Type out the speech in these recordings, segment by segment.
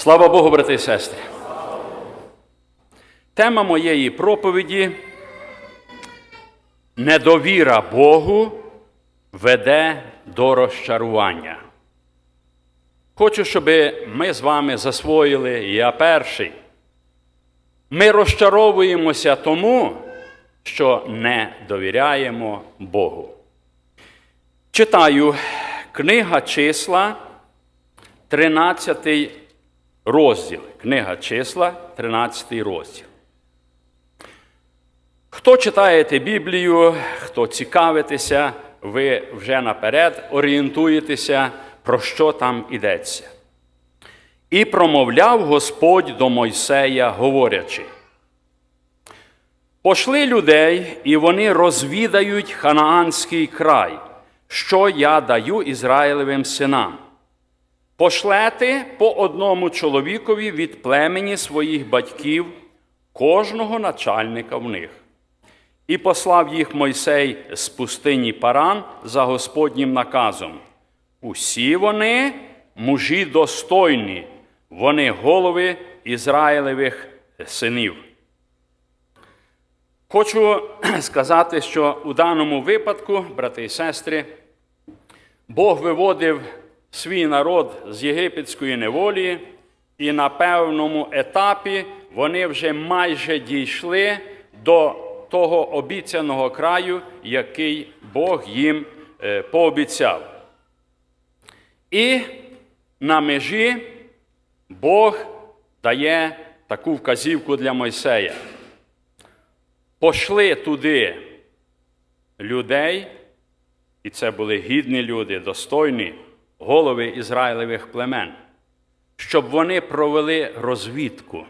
Слава Богу, брати і сестри. Тема моєї проповіді недовіра Богу веде до розчарування. Хочу, щоб ми з вами засвоїли, я перший. Ми розчаровуємося тому, що не довіряємо Богу. Читаю книга числа, 13 розділ. Книга числа, 13 розділ. Хто читаєте Біблію, хто цікавитеся, ви вже наперед орієнтуєтеся, про що там йдеться. І промовляв Господь до Мойсея, говорячи: Пошли людей, і вони розвідають ханаанський край, що я даю Ізраїлевим синам. Пошлете по одному чоловікові від племені своїх батьків, кожного начальника в них. І послав їх Мойсей з пустині Паран за Господнім наказом. Усі вони мужі достойні, вони голови Ізраїлевих синів. Хочу сказати, що у даному випадку, брати і сестри, Бог виводив свій народ з єгипетської неволі, і на певному етапі вони вже майже дійшли до того обіцяного краю, який Бог їм е, пообіцяв. І на межі Бог дає таку вказівку для Мойсея. Пошли туди людей, і це були гідні люди, достойні голови Ізраїлевих племен, щоб вони провели розвідку.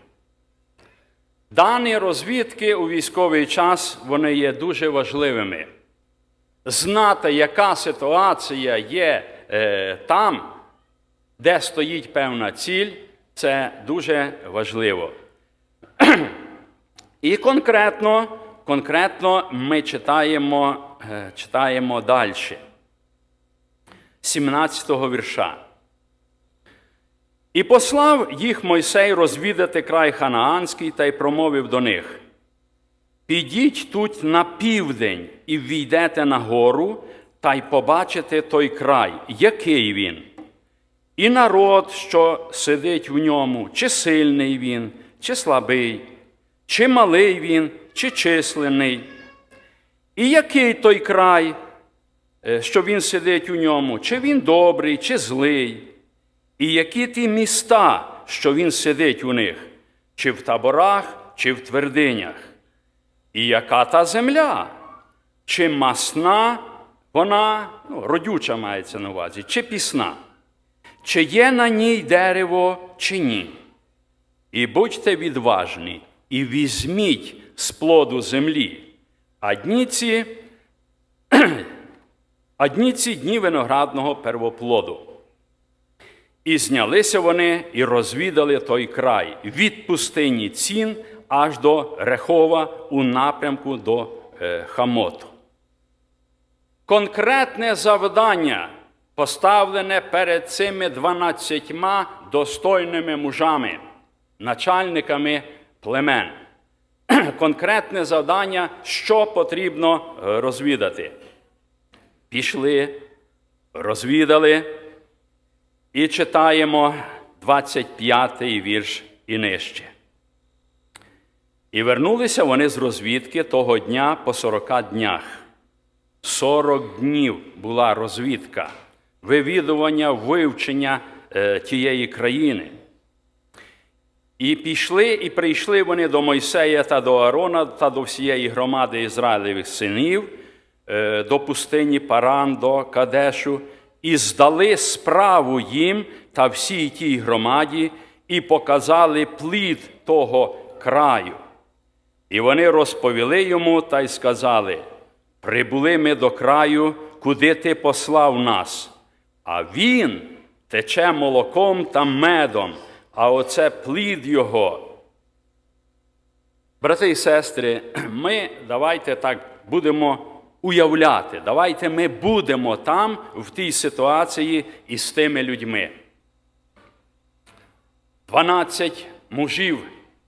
Дані розвідки у військовий час вони є дуже важливими. Знати, яка ситуація є е, там, де стоїть певна ціль, це дуже важливо. І конкретно, конкретно ми читаємо, е, читаємо далі. 17-го вірша. І послав їх Мойсей розвідати край Ханаанський та й промовив до них: Підіть тут на південь і війдете на гору та й побачите той край, який він. І народ, що сидить в ньому, чи сильний він, чи слабий, чи малий він, чи численний. І який той край, що він сидить у ньому, чи він добрий, чи злий, і які ті міста, що він сидить у них, чи в таборах, чи в твердинях, і яка та земля, чи масна вона, ну, родюча мається на увазі, чи пісна, чи є на ній дерево, чи ні. І будьте відважні, і візьміть з плоду землі, а дні а ці дні виноградного первоплоду. І знялися вони і розвідали той край від пустині цін аж до Рехова у напрямку до е, Хамоту. Конкретне завдання поставлене перед цими дванадцятьма достойними мужами, начальниками племен. Конкретне завдання, що потрібно е, розвідати. Пішли, розвідали. І читаємо 25-й вірш і нижче. І вернулися вони з розвідки того дня по 40 днях. 40 днів була розвідка, вивідування, вивчення е, тієї країни. І пішли, і прийшли вони до Мойсея та до Аарона та до всієї громади Ізраїлевих синів, до пустині Паран, до Кадешу і здали справу їм та всій тій громаді, і показали плід того краю. І вони розповіли йому та й сказали: Прибули ми до краю, куди ти послав нас, а він тече молоком та медом, а оце плід його. Брати і сестри, ми давайте так будемо уявляти. Давайте ми будемо там, в тій ситуації і з тими людьми. 12 мужів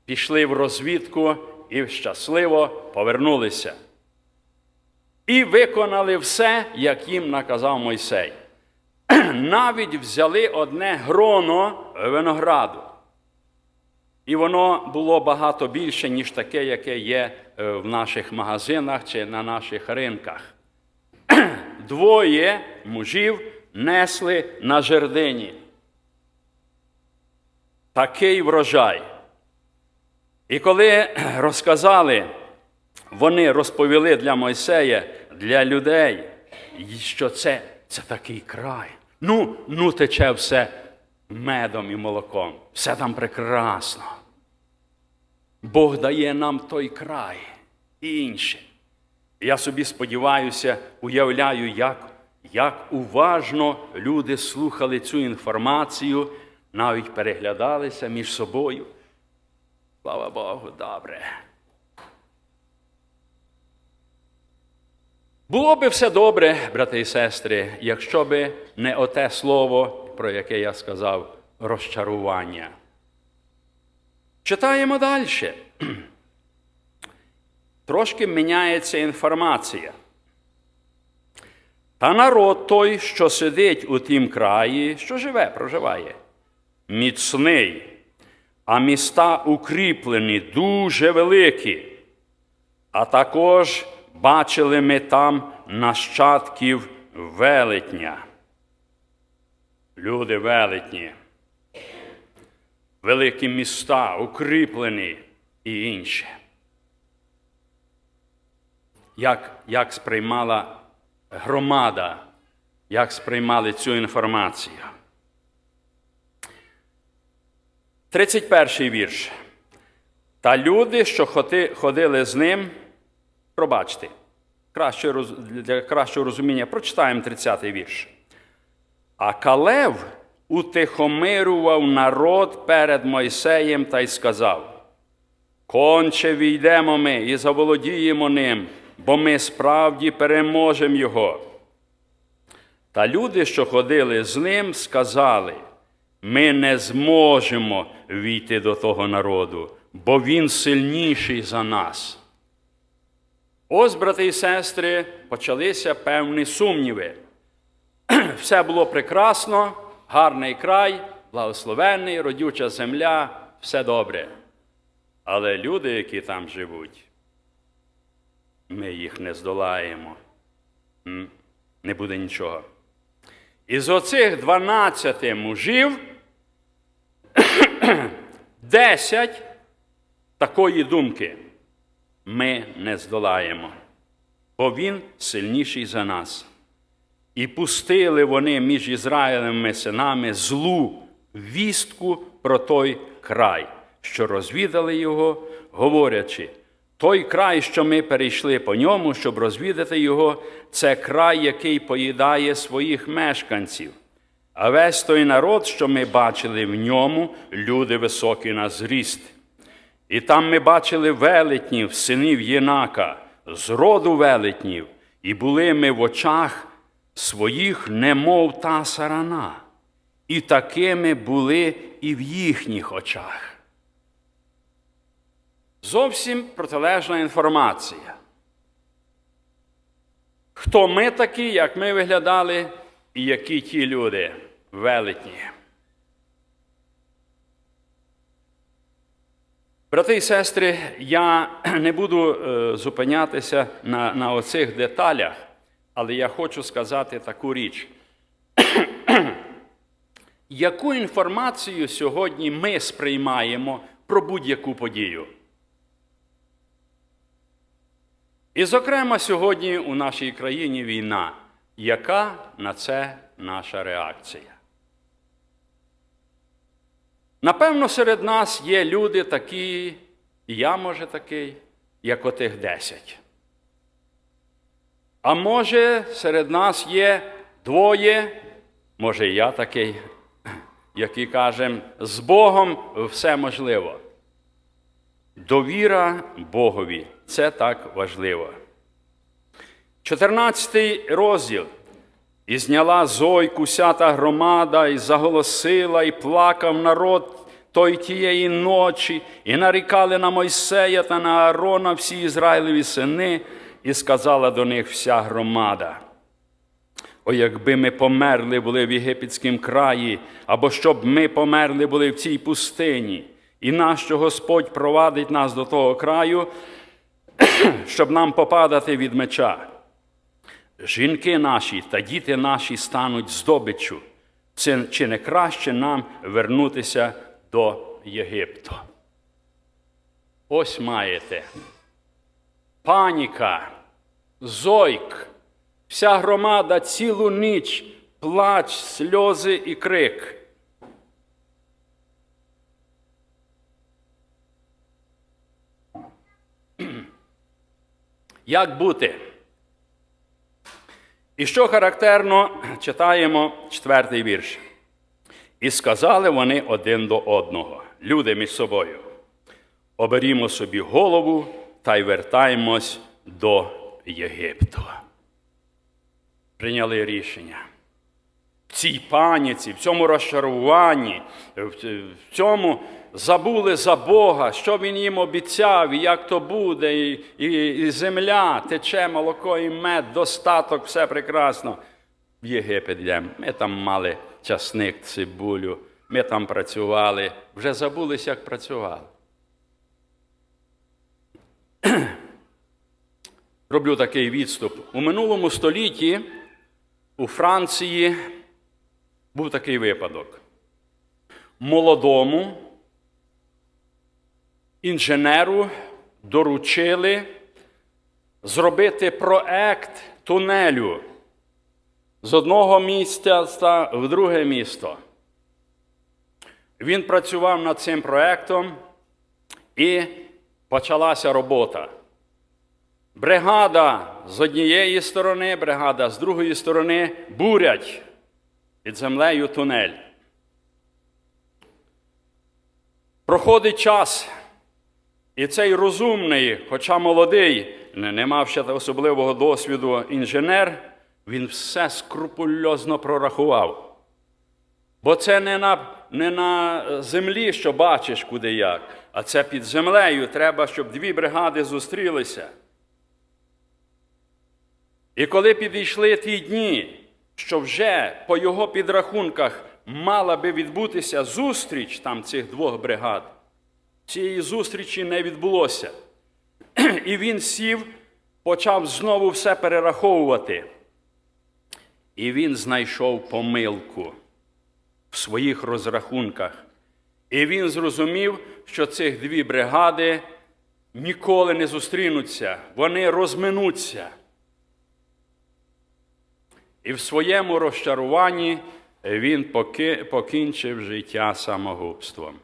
пішли в розвідку і щасливо повернулися. І виконали все, як їм наказав Мойсей. Навіть взяли одне гроно винограду. І воно було багато більше, ніж таке, яке є е, в наших магазинах чи на наших ринках. Двоє мужів несли на жердині. Такий врожай. І коли розказали, вони розповіли для Мойсея, для людей, що це, це такий край. Ну, ну тече все медом і молоком. Все там прекрасно. Бог дає нам той край і інше. Я собі сподіваюся, уявляю, як, як уважно люди слухали цю інформацію, навіть переглядалися між собою. Слава Богу, добре. Було би все добре, брати і сестри, якщо би не оте слово, про яке я сказав, розчарування. Читаємо далі. Трошки міняється інформація. Та народ той, що сидить у тім краї, що живе, проживає, міцний, а міста укріплені, дуже великі. А також бачили ми там нащадків велетня. Люди велетні, великі міста, укріплені і інше. Як, як сприймала громада, як сприймали цю інформацію. 31 вірш. Та люди, що ходи- ходили з ним, пробачте, краще, для кращого розуміння, прочитаємо 30 вірш. А Калев утихомирував народ перед Мойсеєм та й сказав: Конче війдемо ми і заволодіємо ним, бо ми справді переможемо його. Та люди, що ходили з ним, сказали: ми не зможемо війти до того народу, бо він сильніший за нас. Ось, брати і сестри, почалися певні сумніви. Все було прекрасно, гарний край, благословенний, родюча земля, все добре. Але люди, які там живуть, ми їх не здолаємо. Не буде нічого. Із оцих 12 мужів 10 такої думки ми не здолаємо, бо він сильніший за нас. І пустили вони між Ізраїлем синами злу вістку про той край, що розвідали його, говорячи, той край, що ми перейшли по ньому, щоб розвідати його, це край, який поїдає своїх мешканців. А весь той народ, що ми бачили в ньому, люди високі на зріст. І там ми бачили велетнів, синів Єнака, з роду велетнів, і були ми в очах своїх, немов та сарана, і такими були і в їхніх очах. Зовсім протилежна інформація. Хто ми такі, як ми виглядали, і які ті люди велетні. Брати і сестри, я не буду е, зупинятися на, на оцих деталях, але я хочу сказати таку річ. Яку інформацію сьогодні ми сприймаємо про будь-яку подію? І, зокрема, сьогодні у нашій країні війна. Яка на це наша реакція? Напевно, серед нас є люди такі, і я, може, такий, як отих десять. А може, серед нас є двоє, може, і я такий, які кажемо, з Богом все можливо. Довіра Богові це так важливо. 14 розділ. І зняла зойку ся та громада, і заголосила, і плакав народ той тієї ночі, і нарікали на Мойсея та на Аарона всі Ізраїлеві сини, і сказала до них вся громада. О, якби ми померли були в єгипетському краї, або щоб ми померли були в цій пустині, і нащо Господь провадить нас до того краю, щоб нам попадати від меча. Жінки наші та діти наші стануть здобиччю. Чи не краще нам вернутися до Єгипту? Ось маєте. Паніка, зойк, вся громада цілу ніч, плач, сльози і крик. Як бути? І що характерно, читаємо четвертий вірш. І сказали вони один до одного, люди між собою. Оберімо собі голову та й вертаємось до Єгипту. Прийняли рішення. В цій паніці, в цьому розчаруванні, в цьому забули за Бога, що Він їм обіцяв, і як то буде, і, і, і земля, тече молоко і мед, достаток, все прекрасно. В Єгипет йдемо. Ми там мали часник, цибулю, ми там працювали, вже забулися, як працювали. Роблю такий відступ. У минулому столітті у Франції був такий випадок. Молодому інженеру доручили зробити проект тунелю з одного місця в друге місто. Він працював над цим проектом і почалася робота. Бригада з однієї сторони, бригада з другої сторони бурять під землею тунель. Проходить час, і цей розумний, хоча молодий, не мав ще особливого досвіду інженер, він все скрупульозно прорахував. Бо це не на, не на землі, що бачиш куди як, а це під землею. Треба, щоб дві бригади зустрілися. І коли підійшли ті дні, що вже по його підрахунках мала би відбутися зустріч там цих двох бригад, цієї зустрічі не відбулося. І він сів, почав знову все перераховувати. І він знайшов помилку в своїх розрахунках. І він зрозумів, що цих дві бригади ніколи не зустрінуться, вони розминуться. І в своєму розчаруванні він покінчив життя самогубством.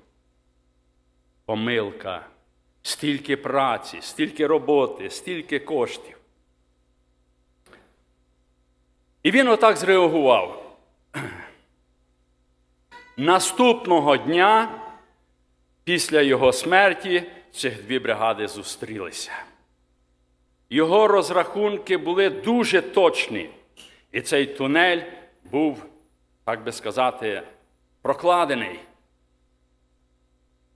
Помилка, стільки праці, стільки роботи, стільки коштів. І він отак зреагував. Наступного дня, після його смерті, цих дві бригади зустрілися. Його розрахунки були дуже точні. І цей тунель був, так би сказати, прокладений.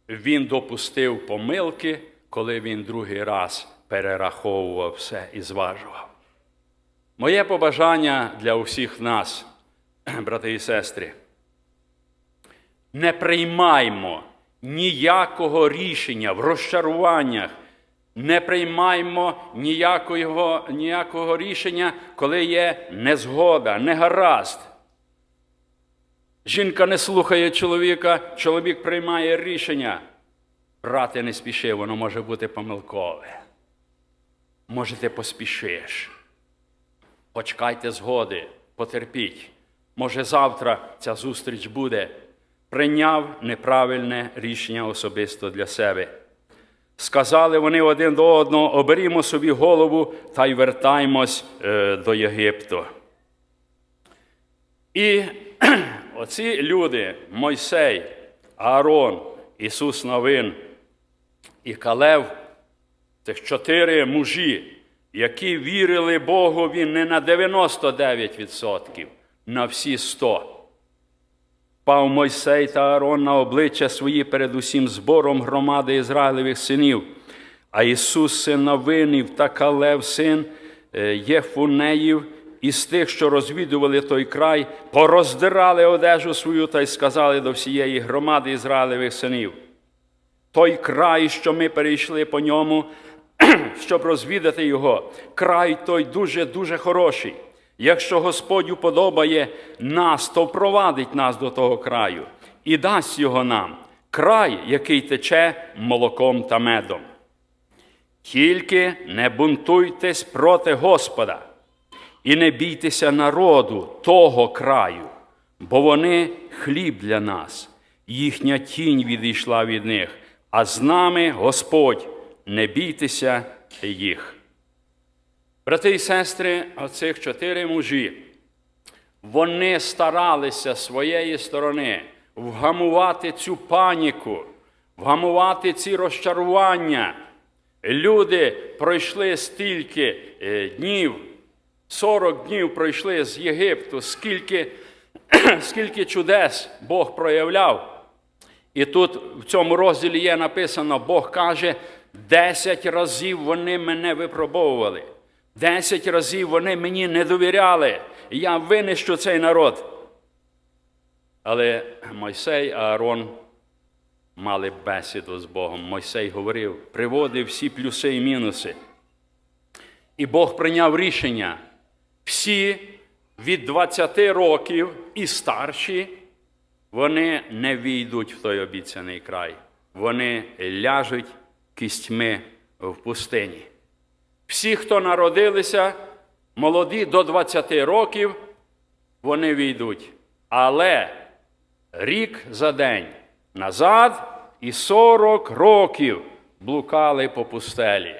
Він допустив помилки, коли він другий раз перераховував все і зважував. Моє побажання для усіх нас, брати і сестри, не приймаймо ніякого рішення в розчаруваннях, не приймаймо ніякого, ніякого рішення, коли є незгода, негаразд. Жінка не слухає чоловіка, чоловік приймає рішення. Брати не спіши, воно може бути помилкове. Може, ти поспішиш. Почекайте згоди, потерпіть. Може, завтра ця зустріч буде. Прийняв неправильне рішення особисто для себе. Сказали вони один до одного, оберімо собі голову та й вертаймось е, до Єгипту. І оці люди, Мойсей, Аарон, Ісус Новин і Калев, цих чотири мужі, які вірили Богові не на 99%, на всі 100%. Пав Мойсей та Аарон на обличчя свої перед усім збором громади Ізраїлевих синів. А Ісус, син Навинів та Калев, син е, Єфунеїв, із тих, що розвідували той край, пороздирали одежу свою та й сказали до всієї громади Ізраїлевих синів. Той край, що ми перейшли по ньому, щоб розвідати його, край той дуже-дуже хороший. Якщо Господь уподобає нас, то впровадить нас до того краю і дасть його нам, край, який тече молоком та медом. Тільки не бунтуйтесь проти Господа і не бійтеся народу того краю, бо вони хліб для нас, їхня тінь відійшла від них, а з нами Господь, не бійтеся їх. Брати і сестри, оцих чотири мужі, вони старалися своєї сторони вгамувати цю паніку, вгамувати ці розчарування. Люди пройшли стільки е, днів, 40 днів пройшли з Єгипту, скільки, скільки чудес Бог проявляв. І тут в цьому розділі є написано, Бог каже, 10 разів вони мене випробовували. Десять разів вони мені не довіряли. Я винищу цей народ. Але Мойсей і Аарон мали бесіду з Богом. Мойсей говорив, приводив всі плюси і мінуси. І Бог прийняв рішення. Всі від 20 років і старші, вони не війдуть в той обіцяний край. Вони ляжуть кістьми в пустині. Всі, хто народилися, молоді до 20 років, вони війдуть. Але рік за день назад і 40 років блукали по пустелі.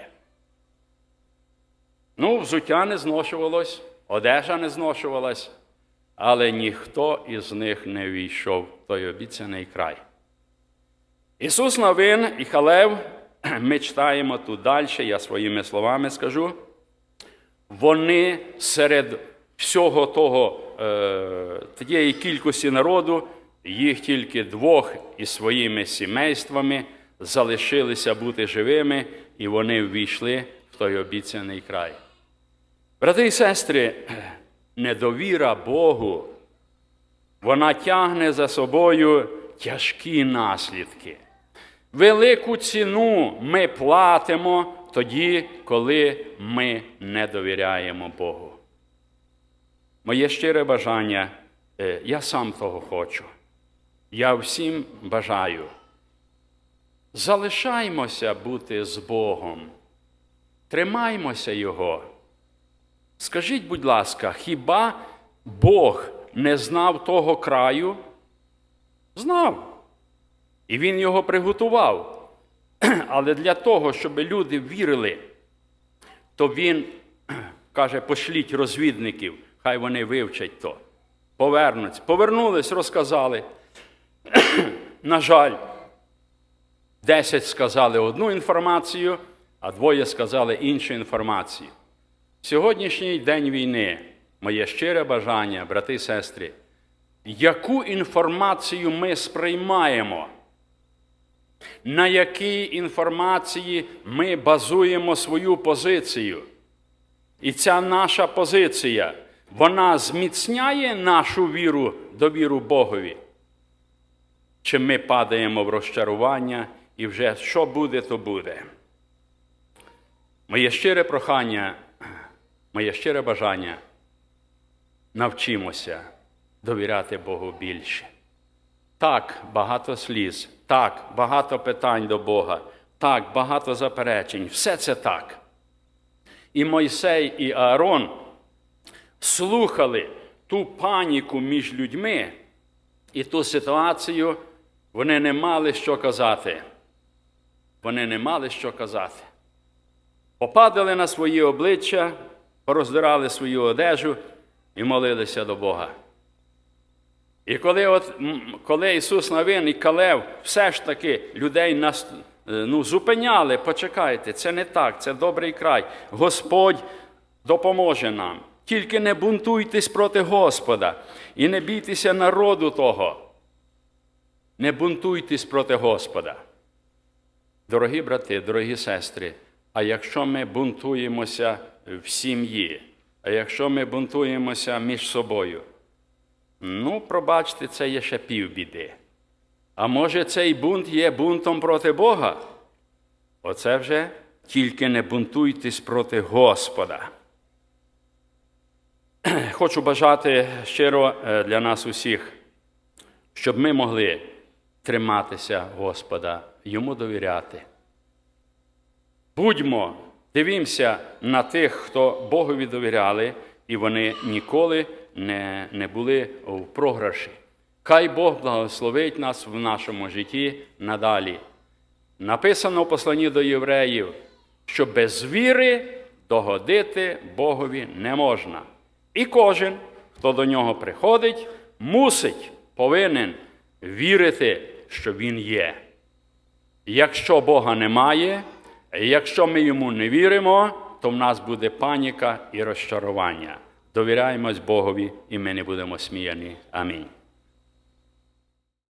Ну, взуття не зношувалось, одежа не зношувалась, але ніхто із них не війшов в той обіцяний край. Ісус Новин і Халев, ми читаємо тут далі, я своїми словами скажу. Вони серед всього того, е, тієї кількості народу, їх тільки двох із своїми сімействами залишилися бути живими, і вони ввійшли в той обіцяний край. Брати і сестри, недовіра Богу, вона тягне за собою тяжкі наслідки. Велику ціну ми платимо тоді, коли ми не довіряємо Богу. Моє щире бажання, е, я сам того хочу. Я всім бажаю. Залишаймося бути з Богом, тримаймося Його. Скажіть, будь ласка, хіба Бог не знав того краю? Знав. І він його приготував. Але для того, щоб люди вірили, то він каже: пошліть розвідників, хай вони вивчать то. Повернуться. Повернулись, розказали. На жаль, десять сказали одну інформацію, а двоє сказали іншу інформацію. Сьогоднішній день війни, моє щире бажання, брати і сестри, яку інформацію ми сприймаємо? На якій інформації ми базуємо свою позицію. І ця наша позиція, вона зміцняє нашу віру, довіру Богові. Чи ми падаємо в розчарування і вже що буде, то буде. Моє щире прохання, моє щире бажання навчимося довіряти Богу більше. Так, багато сліз, так, багато питань до Бога, так, багато заперечень. Все це так. І Мойсей і Аарон слухали ту паніку між людьми і ту ситуацію, вони не мали що казати. Вони не мали що казати. Попадали на свої обличчя, пороздирали свою одежу і молилися до Бога. І коли от, коли Ісус Навин і Калев все ж таки людей нас, ну, зупиняли, почекайте, це не так, це добрий край. Господь допоможе нам. Тільки не бунтуйтесь проти Господа і не бійтеся народу того. Не бунтуйтесь проти Господа. Дорогі брати, дорогі сестри, а якщо ми бунтуємося в сім'ї, а якщо ми бунтуємося між собою, ну, пробачте, це є ще півбіди. А може цей бунт є бунтом проти Бога? Оце вже тільки не бунтуйтесь проти Господа. Хочу бажати щиро е, для нас усіх, щоб ми могли триматися Господа, йому довіряти. Будьмо, дивімося на тих, хто Богові довіряли, і вони ніколи не, не були в програші. Хай Бог благословить нас в нашому житті надалі. Написано в посланні до євреїв, що без віри догодити Богові не можна. І кожен, хто до нього приходить, мусить, повинен вірити, що Він є. Якщо Бога немає, якщо ми йому не віримо, то в нас буде паніка і розчарування. Довіряємось Богові, і ми не будемо сміяні. Амінь.